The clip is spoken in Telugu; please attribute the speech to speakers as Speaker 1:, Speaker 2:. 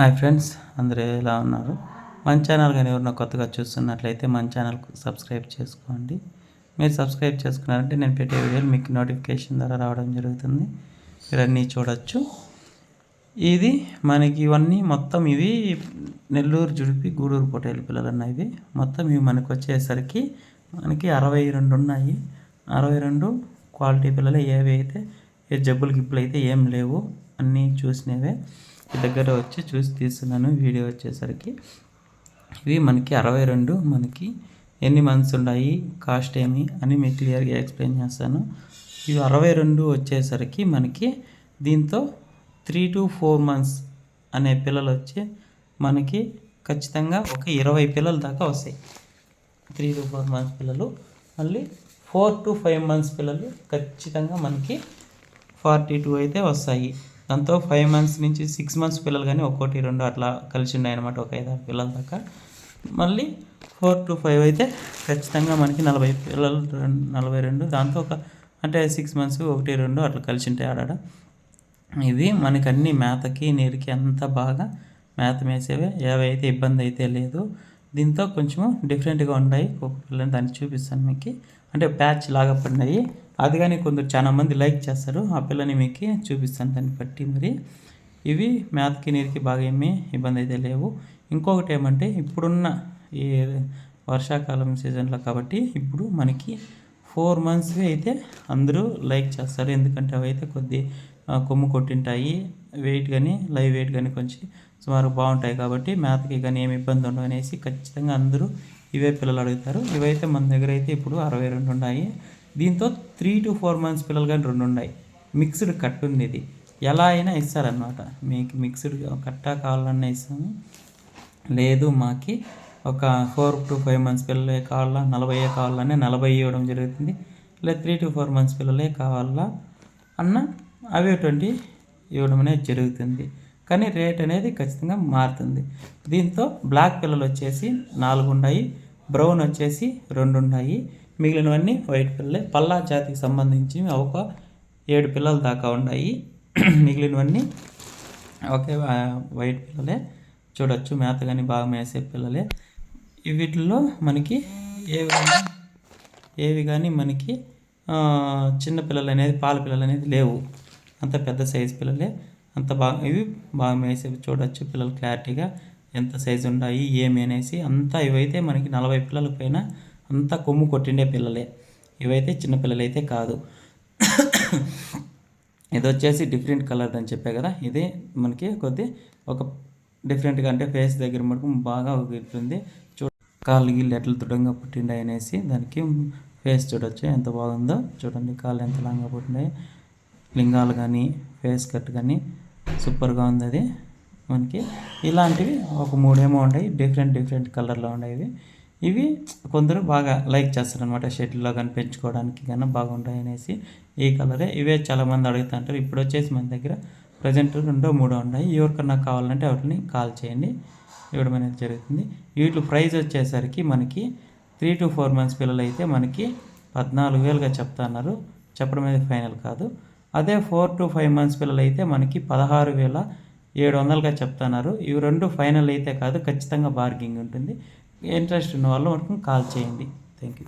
Speaker 1: హాయ్ ఫ్రెండ్స్ అందరూ ఎలా ఉన్నారు? మన ఛానల్ కానీ ఎవరైనా కొత్తగా చూస్తున్నట్లయితే మన ఛానల్కు సబ్స్క్రైబ్ చేసుకోండి. మీరు సబ్స్క్రైబ్ చేసుకున్నారంటే నేను పెట్టే వీడియోలు మీకు నోటిఫికేషన్ ద్వారా రావడం జరుగుతుంది. మీరు అన్నీ చూడొచ్చు. ఇది మనకి ఇవన్నీ మొత్తం ఇవి నెల్లూరు జుడిపి గూడూరు పొటేలు పిల్లలు ఉన్నాయి ఇవి. మొత్తం ఇవి మనకు వచ్చేసరికి మనకి అరవై రెండు ఉన్నాయి. అరవై రెండు క్వాలిటీ పిల్లలు ఏవి అయితే ఏ జబ్బులు గిబ్బులు అయితే ఏం లేవు. అన్నీ చూసినవే. దగ్గర వచ్చి చూసి తీస్తున్నాను వీడియో వచ్చేసరికి. ఇవి మనకి అరవై రెండు మనకి ఎన్ని మంత్స్ ఉన్నాయి కాస్ట్ ఏమి అని మీకు క్లియర్గా ఎక్స్ప్లెయిన్ చేస్తాను. ఇవి అరవై రెండు వచ్చేసరికి మనకి దీంతో త్రీ టు ఫోర్ మంత్స్ అనే పిల్లలు వచ్చి మనకి ఖచ్చితంగా ఒక ఇరవై పిల్లల దాకా వస్తాయి. త్రీ టు ఫోర్ మంత్స్ పిల్లలు. మళ్ళీ ఫోర్ టు ఫైవ్ మంత్స్ పిల్లలు ఖచ్చితంగా మనకి ఫార్టీ టూ అయితే వస్తాయి. దాంతో ఫైవ్ మంత్స్ నుంచి సిక్స్ మంత్స్ పిల్లలు కానీ ఒక్కోటి రెండు అట్లా కలిసి ఉన్నాయన్నమాట ఒక ఐదు ఆరు పిల్లల దాకా. మళ్ళీ ఫోర్ టు ఫైవ్ అయితే ఖచ్చితంగా మనకి నలభై పిల్లలు నలభై రెండు. దాంతో ఒక అంటే సిక్స్ మంత్స్ ఒకటి రెండు అట్లా కలిసి ఉంటాయి ఆడ ఇది మనకి అన్ని మేతకి నీరుకి అంతా బాగా మేత మేసేవే. ఏవైతే ఇబ్బంది అయితే లేదు. దీంతో కొంచెము డిఫరెంట్గా ఉన్నాయి ఒక పిల్లని దాన్ని చూపిస్తాను మీకు. అంటే ప్యాచ్ లాగా పడినాయి. అది కానీ కొందరు చాలామంది లైక్ చేస్తారు. ఆ పిల్లని మీకు చూపిస్తాను దాన్ని బట్టి మరి. ఇవి మేతకి నీరుకి బాగా ఏమీ ఇబ్బంది అయితే లేవు. ఇంకొకటి ఏమంటే ఇప్పుడున్న ఈ వర్షాకాలం సీజన్లో కాబట్టి ఇప్పుడు మనకి ఫోర్ మంత్స్వి అయితే అందరూ లైక్ చేస్తారు. ఎందుకంటే అవి అయితే కొద్ది కొమ్ము కొట్టింటాయి. వెయిట్ కానీ లైవ్ వెయిట్ కానీ కొంచెం సుమారు బాగుంటాయి కాబట్టి మేతకి కానీ ఏమి ఇబ్బంది ఉండవు అనేసి ఖచ్చితంగా అందరూ ఇవే పిల్లలు అడుగుతారు. ఇవైతే మన దగ్గర అయితే ఇప్పుడు అరవై రెండు ఉన్నాయి. దీంతో త్రీ టు ఫోర్ మంత్స్ పిల్లలు కానీ రెండు ఉన్నాయి. మిక్స్డ్ కట్ ఉంది ఇది ఎలా అయినా ఇస్తారనమాట మీకు మిక్స్డ్ కట్టా కావాలన్నా ఇస్తాము. లేదు మాకి ఒక ఫోర్ టు ఫైవ్ మంత్స్ పిల్లలే కావాలా నలభై కావాలనే నలభై ఇవ్వడం జరుగుతుంది. లేదా త్రీ టు ఫోర్ మంత్స్ పిల్లలే కావాలా అన్న అవేటువంటి ట్వంటీ ఇవ్వడం అనేది జరుగుతుంది. కానీ రేట్ అనేది ఖచ్చితంగా మారుతుంది. దీంతో బ్లాక్ పిల్లలు వచ్చేసి నాలుగు ఉన్నాయి. బ్రౌన్ వచ్చేసి రెండు ఉన్నాయి. మిగిలినవన్నీ వైట్ పిల్లలే. పల్లా జాతికి సంబంధించి ఒక ఏడు పిల్లల దాకా ఉన్నాయి. మిగిలినవన్నీ ఒకే వైట్ పిల్లలే. చూడొచ్చు మేత కానీ బాగా మేసే పిల్లలే. వీటిల్లో మనకి ఏవి ఏవి కానీ మనకి చిన్న పిల్లలు అనేది పాల పిల్లలు అనేది లేవు. అంత పెద్ద సైజు పిల్లలే. అంత బాగా ఇవి బాగా మేసేవి చూడొచ్చు పిల్లలు క్లారిటీగా. ఎంత సైజు ఉన్నాయి ఏమి అనేసి అంతా ఇవైతే మనకి నలభై పిల్లల పైన అంతా కొమ్ము కొట్టిండే పిల్లలే. ఇవైతే చిన్నపిల్లలైతే కాదు. ఇది వచ్చేసి డిఫరెంట్ కలర్ అని చెప్పే కదా. ఇది మనకి కొద్ది ఒక డిఫరెంట్గా అంటే ఫేస్ దగ్గర మటుకు బాగా ఉంటుంది చూ కాళ్ళు గిళ్ళు ఎట్లా దృఢంగా పుట్టిండే అనేసి దానికి ఫేస్ చూడొచ్చు. ఎంత బాగుందో చూడండి. కాళ్ళు ఎంత లాంగా పుట్టినాయి లింగాలు కానీ ఫేస్ కట్ కానీ సూపర్గా ఉంది అది. మనకి ఇలాంటివి ఒక మూడేమో ఉన్నాయి డిఫరెంట్ డిఫరెంట్ కలర్లో ఉండేవి. ఇవి కొందరు బాగా లైక్ చేస్తారనమాట షెడ్లో కానీ పెంచుకోవడానికి కానీ బాగుంటాయి అనేసి ఈ కలరే ఇవే చాలామంది అడుగుతుంటారు. ఇప్పుడు వచ్చేసి మన దగ్గర ప్రజెంట్ రెండో మూడో ఉన్నాయి. ఎవరికన్నా కావాలంటే వాటిని కాల్ చేయండి. ఇవ్వడం అనేది జరుగుతుంది. వీటి ప్రైస్ వచ్చేసరికి మనకి త్రీ టు ఫోర్ మంత్స్ పిల్లలు అయితే మనకి పద్నాలుగు వేలుగా చెప్తున్నారు చెప్పడం అనేది ఫైనల్ కాదు. అదే ఫోర్ టు ఫైవ్ మంత్స్ పిల్లలు అయితే మనకి పదహారు వేల ఏడు వందలుగా చెప్తున్నారు ఇవి రెండు ఫైనల్ అయితే కాదు ఖచ్చితంగా బార్గింగ్ ఉంటుంది. ఇంట్రెస్ట్ ఉన్న వాళ్ళు మనకు కాల్ చేయండి. Thank you